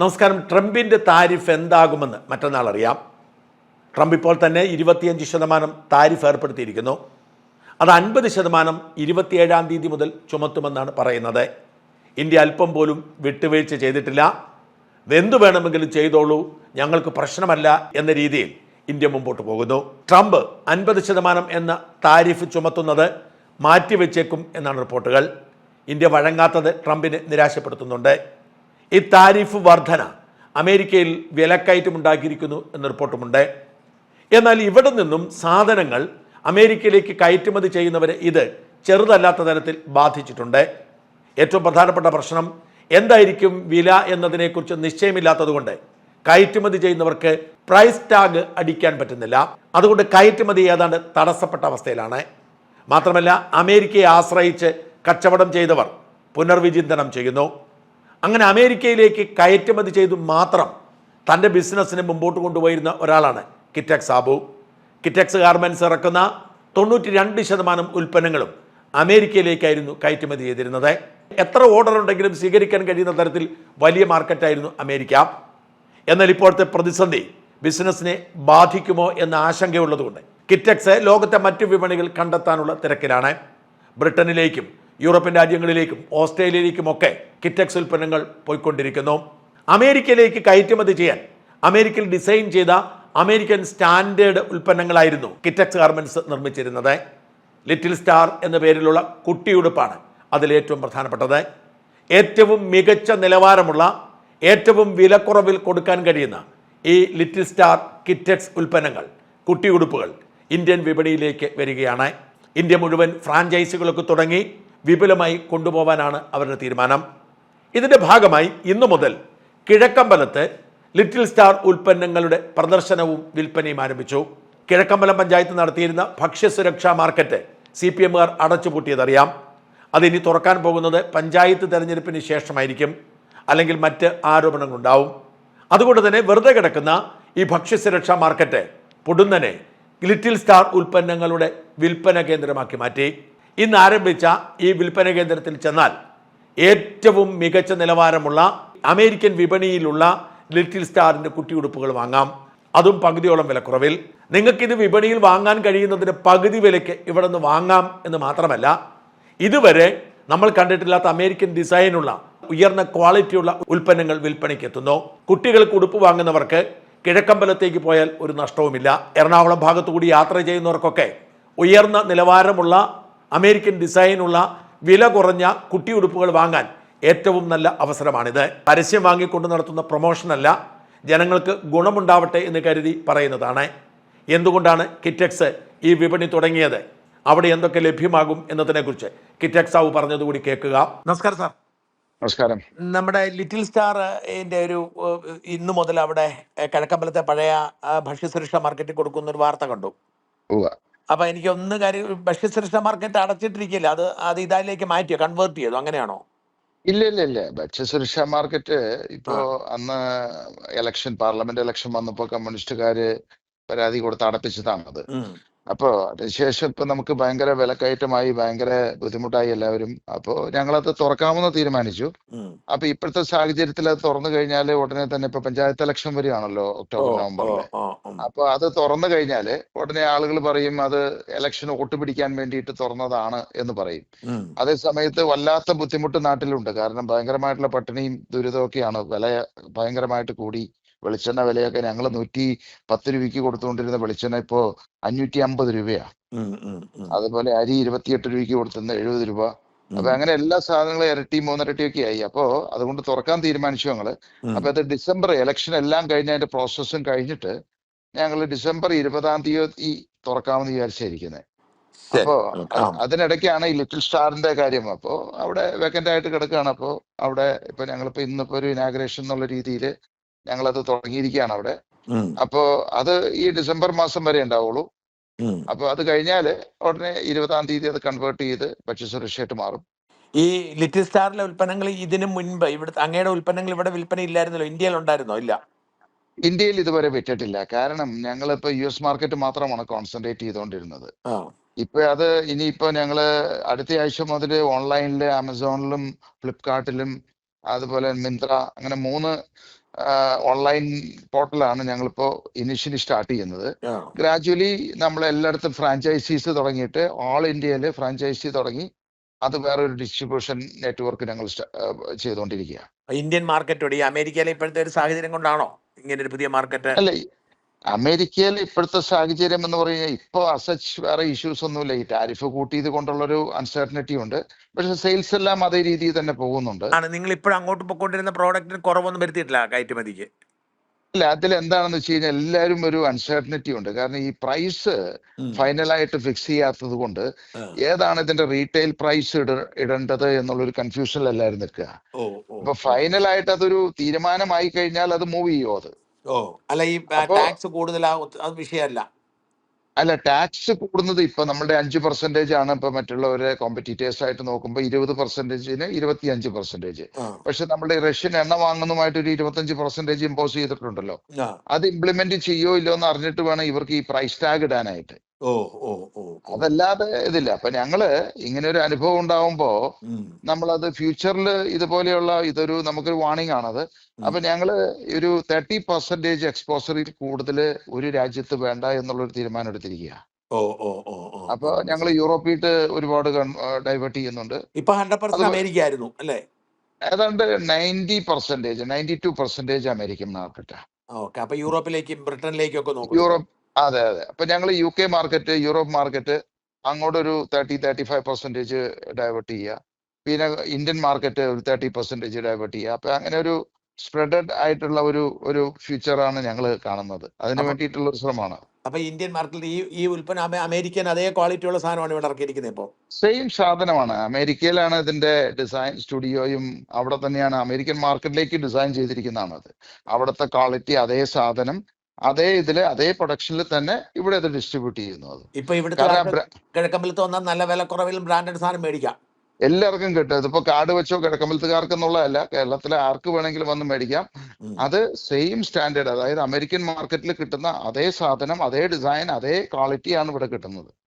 നമസ്കാരം. ട്രംപിന്റെ താരിഫ് എന്താകുമെന്ന് മറ്റന്നാൾ അറിയാം. ട്രംപ് ഇപ്പോൾ തന്നെ ഇരുപത്തിയഞ്ച് ശതമാനം താരിഫ് ഏർപ്പെടുത്തിയിരിക്കുന്നു. അത് അൻപത് ശതമാനം ഇരുപത്തിയേഴാം തീയതി മുതൽ ചുമത്തുമെന്നാണ് പറയുന്നത്. ഇന്ത്യ അല്പം പോലും വിട്ടുവീഴ്ച ചെയ്തിട്ടില്ല. എന്തു വേണമെങ്കിലും ചെയ്തോളൂ. ഞങ്ങൾക്ക് പ്രശ്നമല്ല എന്ന രീതിയിൽ ഇന്ത്യ മുമ്പോട്ട് പോകുന്നു. ട്രംപ് അൻപത് ശതമാനം എന്ന താരിഫ് ചുമത്തുന്നത് മാറ്റിവെച്ചേക്കും എന്നാണ് റിപ്പോർട്ടുകൾ. ഇന്ത്യ വഴങ്ങാത്തത് ട്രംപിനെ നിരാശപ്പെടുത്തുന്നുണ്ട്. ഈ താരിഫ് വർധന അമേരിക്കയിൽ വിലക്കയറ്റം ഉണ്ടാക്കിയിരിക്കുന്നു എന്ന റിപ്പോർട്ടുമുണ്ട്. എന്നാൽ ഇവിടെ നിന്നും സാധനങ്ങൾ അമേരിക്കയിലേക്ക് കയറ്റുമതി ചെയ്യുന്നവരെ ഇത് ചെറുതല്ലാത്ത തരത്തിൽ ബാധിച്ചിട്ടുണ്ട്. ഏറ്റവും പ്രധാനപ്പെട്ട പ്രശ്നം എന്തായിരിക്കും വില എന്നതിനെക്കുറിച്ച് നിശ്ചയമില്ലാത്തതുകൊണ്ട് കയറ്റുമതി ചെയ്യുന്നവർക്ക് പ്രൈസ് ടാഗ് അടിക്കാൻ പറ്റുന്നില്ല. അതുകൊണ്ട് കയറ്റുമതി ഏതാണ്ട് തടസ്സപ്പെട്ട അവസ്ഥയിലാണ്. മാത്രമല്ല അമേരിക്കയെ ആശ്രയിച്ച് കച്ചവടം ചെയ്തവർ പുനർവിചിന്തനം ചെയ്യുന്നു. അങ്ങനെ അമേരിക്കയിലേക്ക് കയറ്റുമതി ചെയ്തു മാത്രം തന്റെ ബിസിനസ്സിനെ മുമ്പോട്ട് കൊണ്ടുപോയിരുന്ന ഒരാളാണ് കിറ്റക്സ് ആബു കിറ്റക്സ് ഗാർമെന്റ്സ് ഇറക്കുന്ന തൊണ്ണൂറ്റി രണ്ട് ശതമാനം ഉൽപ്പന്നങ്ങളും അമേരിക്കയിലേക്കായിരുന്നു കയറ്റുമതി ചെയ്തിരുന്നത്. എത്ര ഓർഡർ ഉണ്ടെങ്കിലും സ്വീകരിക്കാൻ കഴിയുന്ന തരത്തിൽ വലിയ മാർക്കറ്റായിരുന്നു അമേരിക്ക. എന്നാൽ ഇപ്പോഴത്തെ പ്രതിസന്ധി ബിസിനസ്സിനെ ബാധിക്കുമോ എന്ന ആശങ്കയുള്ളതുകൊണ്ട് കിറ്റക്സ് ലോകത്തെ മറ്റു വിപണികൾ കണ്ടെത്താനുള്ള തിരക്കിലാണ്. ബ്രിട്ടനിലേക്കും യൂറോപ്യൻ രാജ്യങ്ങളിലേക്കും ഓസ്ട്രേലിയയിലേക്കും ഒക്കെ കിറ്റക്സ് ഉൽപ്പന്നങ്ങൾ പോയിക്കൊണ്ടിരിക്കുന്നു. അമേരിക്കയിലേക്ക് കയറ്റുമതി ചെയ്യാൻ അമേരിക്കയിൽ ഡിസൈൻ ചെയ്ത അമേരിക്കൻ സ്റ്റാൻഡേർഡ് ഉൽപ്പന്നങ്ങളായിരുന്നു കിറ്റക്സ് ഗാർമെന്റ്സ് നിർമ്മിച്ചിരുന്നത്. ലിറ്റിൽ സ്റ്റാർ എന്ന പേരിലുള്ള കുട്ടിയുടുപ്പാണ് അതിലേറ്റവും പ്രധാനപ്പെട്ടത്. ഏറ്റവും മികച്ച നിലവാരമുള്ള ഏറ്റവും വിലക്കുറവിൽ കൊടുക്കാൻ കഴിയുന്ന ഈ ലിറ്റിൽ സ്റ്റാർ കിറ്റക്സ് ഉൽപ്പന്നങ്ങൾ കുട്ടിയുടുപ്പുകൾ ഇന്ത്യൻ വിപണിയിലേക്ക് വരികയാണ്. ഇന്ത്യ മുഴുവൻ ഫ്രാഞ്ചൈസികളൊക്കെ തുടങ്ങി വിപുലമായി കൊണ്ടുപോകാനാണ് അവരുടെ തീരുമാനം. ഇതിന്റെ ഭാഗമായി ഇന്നു മുതൽ കിഴക്കമ്പലത്ത് ലിറ്റിൽ സ്റ്റാർ ഉൽപ്പന്നങ്ങളുടെ പ്രദർശനവും വിൽപ്പനയും ആരംഭിച്ചു. കിഴക്കമ്പലം പഞ്ചായത്ത് നടത്തിയിരുന്ന ഭക്ഷ്യസുരക്ഷാ മാർക്കറ്റ് സി പി എമ്മുകാർ അടച്ചുപൂട്ടിയതറിയാം. അതിനി തുറക്കാൻ പോകുന്നത് പഞ്ചായത്ത് തെരഞ്ഞെടുപ്പിന് ശേഷമായിരിക്കും. അല്ലെങ്കിൽ മറ്റ് ആരോപണങ്ങളുണ്ടാവും. അതുകൊണ്ട് തന്നെ വെറുതെ കിടക്കുന്ന ഈ ഭക്ഷ്യസുരക്ഷാ മാർക്കറ്റ് പൊടുന്നനെ ലിറ്റിൽ സ്റ്റാർ ഉൽപ്പന്നങ്ങളുടെ വിൽപ്പന കേന്ദ്രമാക്കി മാറ്റി. ഇന്ന് ആരംഭിച്ച ഈ വിൽപ്പന കേന്ദ്രത്തിൽ ചെന്നാൽ ഏറ്റവും മികച്ച നിലവാരമുള്ള അമേരിക്കൻ വിപണിയിലുള്ള ലിറ്റിൽ സ്റ്റാറിന്റെ കുട്ടിയുടുപ്പുകൾ വാങ്ങാം. അതും പകുതിയോളം വിലക്കുറവിൽ. നിങ്ങൾക്കിത് വിപണിയിൽ വാങ്ങാൻ കഴിയുന്നതിന് പകുതി വിലയ്ക്ക് ഇവിടെ നിന്ന് വാങ്ങാം എന്ന് മാത്രമല്ല ഇതുവരെ നമ്മൾ കണ്ടിട്ടില്ലാത്ത അമേരിക്കൻ ഡിസൈനുള്ള ഉയർന്ന ക്വാളിറ്റിയുള്ള ഉൽപ്പന്നങ്ങൾ വിൽപ്പനയ്ക്ക് എത്തുന്നു. കുട്ടികൾക്ക് ഉടുപ്പ് വാങ്ങുന്നവർക്ക് കിഴക്കമ്പലത്തേക്ക് പോയാൽ ഒരു നഷ്ടവുമില്ല. എറണാകുളം ഭാഗത്തുകൂടി യാത്ര ചെയ്യുന്നവർക്കൊക്കെ ഉയർന്ന നിലവാരമുള്ള അമേരിക്കൻ ഡിസൈനുള്ള വില കുറഞ്ഞ കുട്ടിയുടുപ്പുകൾ വാങ്ങാൻ ഏറ്റവും നല്ല അവസരമാണിത്. പരസ്യം വാങ്ങിക്കൊണ്ട് നടത്തുന്ന പ്രൊമോഷനല്ല ജനങ്ങൾക്ക് ഗുണമുണ്ടാവട്ടെ എന്ന് കരുതി പറയുന്നതാണ്. എന്തുകൊണ്ടാണ് കിറ്റക്സ് ഈ വിപണി തുടങ്ങിയത്? അവിടെ എന്തൊക്കെ ലഭ്യമാകും എന്നതിനെക്കുറിച്ച് കിറ്റക്സ് സാവു പറഞ്ഞതുകൂടി കേൾക്കുക. നമസ്കാരം സാർ. നമസ്കാരം. നമ്മുടെ ലിറ്റിൽ സ്റ്റാർ ന്റെ ഒരു ഇന്നു മുതൽ അവിടെ കിഴക്കമ്പലത്തെ പഴയ ഭക്ഷ്യസുരക്ഷാ മാർക്കറ്റിൽ കൊടുക്കുന്ന ഒരു വാർത്ത കണ്ടു. അപ്പൊ എനിക്ക് ഒന്ന് കാര്യം ഭക്ഷ്യസുരക്ഷാ മാർക്കറ്റ് അടച്ചിട്ടിരിക്കില്ല അത് അത് ഇതായിലേക്ക് മാറ്റിയോ? കൺവേർട്ട് ചെയ്തു? അങ്ങനെയാണോ? ഇല്ല ഇല്ല ഇല്ല. ഭക്ഷ്യസുരക്ഷാ മാർക്കറ്റ് ഇപ്പോ അന്ന് ഇലക്ഷൻ പാർലമെന്റ് ഇലക്ഷൻ വന്നപ്പോ കമ്മ്യൂണിസ്റ്റുകാര് പരാതി കൊടുത്ത് അടപ്പിച്ചതാണത്. അപ്പോ അതിനുശേഷം ഇപ്പൊ നമുക്ക് ഭയങ്കര വിലക്കയറ്റമായി ഭയങ്കര ബുദ്ധിമുട്ടായി എല്ലാവരും. അപ്പോ ഞങ്ങളത് തുറക്കാമെന്ന് തീരുമാനിച്ചു. അപ്പൊ ഇപ്പോഴത്തെ സാഹചര്യത്തിൽ അത് തുറന്നു കഴിഞ്ഞാൽ ഉടനെ തന്നെ ഇപ്പൊ പഞ്ചായത്ത് ഇലക്ഷൻ വരികയാണല്ലോ ഒക്ടോബർ നവംബർ നവംബറിൽ അപ്പൊ അത് തുറന്നു കഴിഞ്ഞാൽ ഉടനെ ആളുകൾ പറയും അത് ഇലക്ഷൻ വോട്ട് പിടിക്കാൻ വേണ്ടിയിട്ട് തുറന്നതാണ് എന്ന് പറയും. അതേ സമയത്ത് വല്ലാത്ത ബുദ്ധിമുട്ട് നാട്ടിലുണ്ട്. കാരണം ഭയങ്കരമായിട്ടുള്ള പട്ടിണിയും ദുരിതമൊക്കെയാണ് വില ഭയങ്കരമായിട്ട് കൂടി. വെളിച്ചെണ്ണ വിലയൊക്കെ ഞങ്ങൾ നൂറ്റി പത്ത് രൂപയ്ക്ക് കൊടുത്തുകൊണ്ടിരുന്ന വെളിച്ചെണ്ണ ഇപ്പോ അഞ്ഞൂറ്റി അമ്പത് രൂപയാ. അതുപോലെ അരി ഇരുപത്തിയെട്ട് രൂപയ്ക്ക് കൊടുത്തുന്ന എഴുപത് രൂപ അപ്പൊ അങ്ങനെ എല്ലാ സാധനങ്ങളും ഇരട്ടി മൂന്നിരട്ടി ഒക്കെ ആയി അപ്പോ അതുകൊണ്ട് തുറക്കാൻ തീരുമാനിച്ചു ഞങ്ങൾ. അപ്പൊ അത് ഡിസംബർ ഇലക്ഷൻ എല്ലാം കഴിഞ്ഞ് അതിന്റെ പ്രോസസ്സും കഴിഞ്ഞിട്ട് ഞങ്ങൾ ഡിസംബർ ഇരുപതാം തീയതി തുറക്കാമെന്ന് വിചാരിച്ചായിരിക്കുന്നത് ശരി. അപ്പോ. അതിനിടയ്ക്കാണ് ഈ ലിറ്റിൽ സ്റ്റാറിന്റെ കാര്യം അപ്പോ അവിടെ വേക്കന്റ് ആയിട്ട് കിടക്കുകയാണ് അപ്പോ അവിടെ ഇപ്പൊ ഞങ്ങളിപ്പോ ഇന്നിപ്പോ ഒരു ഇനാഗ്രേഷൻ എന്നുള്ള രീതിയിൽ ഞങ്ങളത് തുടങ്ങിയിരിക്കുകയാണ് അവിടെ. അപ്പോ അത് ഈ ഡിസംബർ മാസം വരെ ഉണ്ടാവുള്ളൂ. അപ്പൊ അത് കഴിഞ്ഞാൽ ഉടനെ ഇരുപതാം തീയതി അത് കൺവേർട്ട് ചെയ്ത് ഭക്ഷ്യസുരക്ഷയായിട്ട് മാറും. ഈ ലിറ്റിൽ സ്റ്റാറിലെ ഉൽപ്പന്നങ്ങൾ ഇതിനു മുൻപ് ഇവിടുത്തെ അങ്ങയുടെ ഉൽപ്പന്നങ്ങൾ ഇവിടെ വിൽപ്പന ഇല്ലായിരുന്നല്ലോ? ഇന്ത്യയിൽ ഉണ്ടായിരുന്നോ ഇല്ല. ഇന്ത്യയിൽ ഇതുവരെ വിറ്റിട്ടില്ല. കാരണം ഞങ്ങൾ ഇപ്പൊ യു എസ് മാർക്കറ്റ് മാത്രമാണ് കോൺസെൻട്രേറ്റ് ചെയ്തുകൊണ്ടിരുന്നത്. ഇപ്പൊ അത് ഇനിയിപ്പോ ഞങ്ങൾ അടുത്ത ആഴ്ച മുതൽ ഓൺലൈനിൽ ആമസോണിലും ഫ്ലിപ്കാർട്ടിലും അതുപോലെ മിന്ത്ര അങ്ങനെ മൂന്ന് ഓൺലൈൻ പോർട്ടലാണ് ഞങ്ങളിപ്പോ ഇനിഷ്യലി സ്റ്റാർട്ട് ചെയ്യുന്നത്. ഗ്രാജുവലി നമ്മൾ എല്ലായിടത്തും ഫ്രാഞ്ചൈസീസ് തുടങ്ങിയിട്ട് ഓൾ ഇന്ത്യയിൽ ഫ്രാഞ്ചൈസി തുടങ്ങി അത് വേറൊരു ഡിസ്ട്രിബ്യൂഷൻ നെറ്റ്വർക്ക് ഞങ്ങൾ സ്റ്റ- ആ, ചെയ്തുകൊണ്ടിരിക്കുക ഇന്ത്യൻ മാർക്കറ്റോട് ഈ അമേരിക്കയിലെ ഇപ്പോഴത്തെ ഒരു സാഹചര്യം കൊണ്ടാണോ ഇങ്ങനെ ഒരു പുതിയ മാർക്കറ്റ് അല്ല അമേരിക്കയിൽ ഇപ്പോഴത്തെ സാഹചര്യം എന്ന് പറഞ്ഞാൽ ഇപ്പോൾ അസച്ച് വേറെ ഇഷ്യൂസ് ഒന്നുമില്ല. ഈ ടാരിഫ് കൂട്ടിയത് കൊണ്ടുള്ളൊരു അൺസർട്ടനിറ്റി ഉണ്ട്. പക്ഷെ സെയിൽസ് എല്ലാം അതേ രീതിയിൽ തന്നെ പോകുന്നുണ്ട്. ആണ്. നിങ്ങൾ ഇപ്പോഴും അങ്ങോട്ട് പോയിക്കൊണ്ടിരുന്ന പ്രോഡക്റ്റിന് കുറവൊന്നും വരുത്തിയിട്ടില്ല കയറ്റുമതിക്ക്. അല്ല അതിൽ എന്താണെന്ന് വെച്ച് കഴിഞ്ഞാൽ എല്ലാവരും ഒരു അൺസർട്ടനിറ്റി ഉണ്ട്. കാരണം ഈ പ്രൈസ് ഫൈനലായിട്ട് ഫിക്സ് ചെയ്യാത്തത് കൊണ്ട് ഏതാണ് ഇതിന്റെ റീറ്റെയിൽ പ്രൈസ് ഇട ഇടേണ്ടത് എന്നുള്ളൊരു കൺഫ്യൂഷനിൽ എല്ലാവരും നിൽക്കുക. അപ്പൊ ഫൈനലായിട്ട് അതൊരു തീരുമാനമായി കഴിഞ്ഞാൽ അത് മൂവ് ചെയ്യുമോ അത്? ഓ അല്ല ഈ ടാക്സ് കൂടുതലാവും അത് വിഷയമല്ല. അല്ല ടാക്സ് കൂടുന്നത് ഇപ്പൊ നമ്മുടെ അഞ്ച് പെർസെന്റേജ് ആണ് ഇപ്പൊ മറ്റുള്ളവരെ കോമ്പറ്റീറ്റേഴ്സ് ആയിട്ട് നോക്കുമ്പോൾ ഇരുപത് പെർസെന്റേജിന് ഇരുപത്തി അഞ്ച് പെർസെന്റേജ് പക്ഷെ നമ്മുടെ റഷ്യൻ എണ്ണ വാങ്ങുന്നതുമായിട്ട് ഒരു ഇരുപത്തഞ്ച് പെർസെന്റേജ് ഇമ്പോസ് ചെയ്തിട്ടുണ്ടല്ലോ. അത് ഇംപ്ലിമെന്റ് ചെയ്യോ ഇല്ലയോ എന്ന് അറിഞ്ഞിട്ട് വേണം ഇവർക്ക് ഈ പ്രൈസ് ടാഗ് ഇടാനായിട്ട്. ഓ ഓ ഓ. അതല്ലാതെ ഇതില്ല. അപ്പൊ ഞങ്ങൾ ഇങ്ങനെ ഒരു അനുഭവം ഉണ്ടാവുമ്പോ. നമ്മളത് ഫ്യൂച്ചറിൽ ഇതുപോലെയുള്ള ഇതൊരു നമുക്കൊരു വാണിംഗ് ആണത്. അപ്പൊ ഞങ്ങൾ ഒരു തേർട്ടി പെർസെന്റേജ് എക്സ്പോസറിൽ കൂടുതൽ ഒരു രാജ്യത്ത് വേണ്ട എന്നുള്ളൊരു തീരുമാനം എടുത്തിരിക്കുക ഓ ഓ ഓ ഓ. അപ്പൊ ഞങ്ങൾ യൂറോപ്പിട്ട് ഒരുപാട് ഡൈവേർട്ട് ചെയ്യുന്നുണ്ട്. ഇപ്പൊ ഹൺഡ്രഡ് പെർസെന്റ് അമേരിക്ക ആയിരുന്നു അല്ലേ? ഏതാണ്ട് ninety percentage ninety two percentage American മാർക്കറ്റാ okay. അപ്പൊ യൂറോപ്പിലേക്കും ബ്രിട്ടനിലേക്കും ഒക്കെ നോക്കും യൂറോപ്പ് അതെ അതെ. അപ്പൊ ഞങ്ങൾ U K market Europe market അങ്ങോട്ടൊരു thirty thirty five percentage divert ചെയ്യുക പിന്നെ ഇന്ത്യൻ മാർക്കറ്റ് ഒരു തേർട്ടി പെർസെന്റേജ് ഡൈവേർട്ട് ചെയ്യുക അപ്പൊ അങ്ങനെ ഒരു സ്പ്രെഡഡ് ആയിട്ടുള്ള ഒരു ഒരു ഫ്യൂച്ചർ ആണ് ഞങ്ങൾ കാണുന്നത്. അതിന് വേണ്ടിയിട്ടുള്ള ഒരു ശ്രമമാണ്. അപ്പൊ ഇന്ത്യൻ മാർക്കറ്റിൽ ഈ ഈ ഉൽപ്പന്നം അമേരിക്കൻ അതേ ക്വാളിറ്റി ഉള്ള സാധനമാണ് ഇവിടെ ഇറക്കിയിരിക്കുന്നത് ഇപ്പോ? സെയിം സാധനമാണ്. അമേരിക്കയിലാണ് ഇതിന്റെ ഡിസൈൻ സ്റ്റുഡിയോയും അവിടെ തന്നെയാണ്. അമേരിക്കൻ മാർക്കറ്റിലേക്ക് ഡിസൈൻ ചെയ്തിരിക്കുന്നതാണ് അത് അവിടുത്തെ ക്വാളിറ്റി അതേ സാധനം അതേ ഇതിൽ അതേ പ്രൊഡക്ഷനിൽ തന്നെ ഇവിടെ അത് ഡിസ്ട്രിബ്യൂട്ട് ചെയ്യുന്നു അത്. ഇപ്പൊ ഇവിടുത്തെ നല്ല വില ബ്ര- കിഴക്കമ്പലത്ത് വന്നാൽ നല്ല വിലക്കുറവിൽ ബ്രാൻഡഡ് സാധനം മേടിക്കാം. എല്ലാവർക്കും കിട്ടും. ഇതിപ്പോ കാട് വെച്ചോ കിഴക്കമ്പലത്തുകാർക്ക് എന്നുള്ളതല്ല കേരളത്തിലെ ആർക്ക് വേണമെങ്കിലും വന്ന് മേടിക്കാം. അത് സെയിം സ്റ്റാൻഡേർഡ് അതായത് അമേരിക്കൻ മാർക്കറ്റിൽ കിട്ടുന്ന അതേ സാധനം അതേ ഡിസൈൻ അതേ ക്വാളിറ്റിയാണ് ഇവിടെ കിട്ടുന്നത്.